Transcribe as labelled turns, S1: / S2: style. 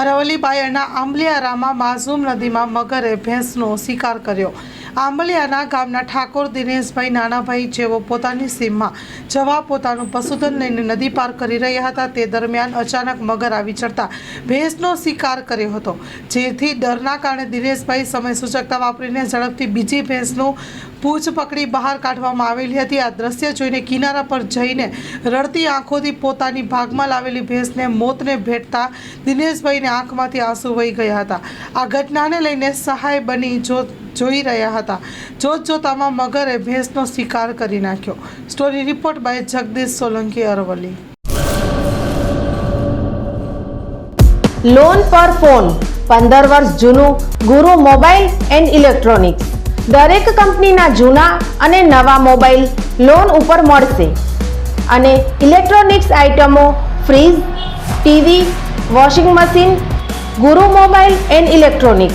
S1: અરવલ્લી બાયડના આંબલિયારામાં માઝૂમ નદીમાં મગરે ભેંસનો શિકાર કર્યો. આંબલિયાના ગામના ઠાકોર દિનેશભાઈ નાનાભાઈ જેઓ પોતાની સીમમાં જવા પોતાનું પશુધન લઈને નદી પાર કરી રહ્યા હતા, તે દરમિયાન અચાનક મગર આવી ચડતા ભેંસનો શિકાર કર્યો હતો. જેથી ડરના કારણે દિનેશભાઈ સમય સૂચકતા વાપરીને ઝડપથી બીજી ભેંસનું પૂંછ પકડી બહાર કાઢવામાં આવેલી હતી. આ દ્રશ્ય જોઈને કિનારા પર જઈને રડતી આંખોથી પોતાની ભાગમાં લાવેલી ભેંસને મોતને ભેટતા દિનેશભાઈને આંખમાંથી આંસુ વહી ગયા હતા. આ ઘટનાને લઈને સહાય બની જો જોઈ રહ્યા હતા. જોત જોતામાં મગરે ભેંસનો શિકાર કરી નાખ્યો. Story report by Jagdish Solanki Aravalli.
S2: Loan પર ફોન પંદર વર્ષ જૂનું ગુરુ મોબાઈલ એન્ડ ઇલેક્ટ્રોનિક્સ. દરેક કંપનીના જૂના અને નવા મોબાઈલ લોન ઉપર મળશે. અને ઇલેક્ટ્રોનિક્સ આઇટમો fridge, TV, washing machine, Guru mobile and electronics.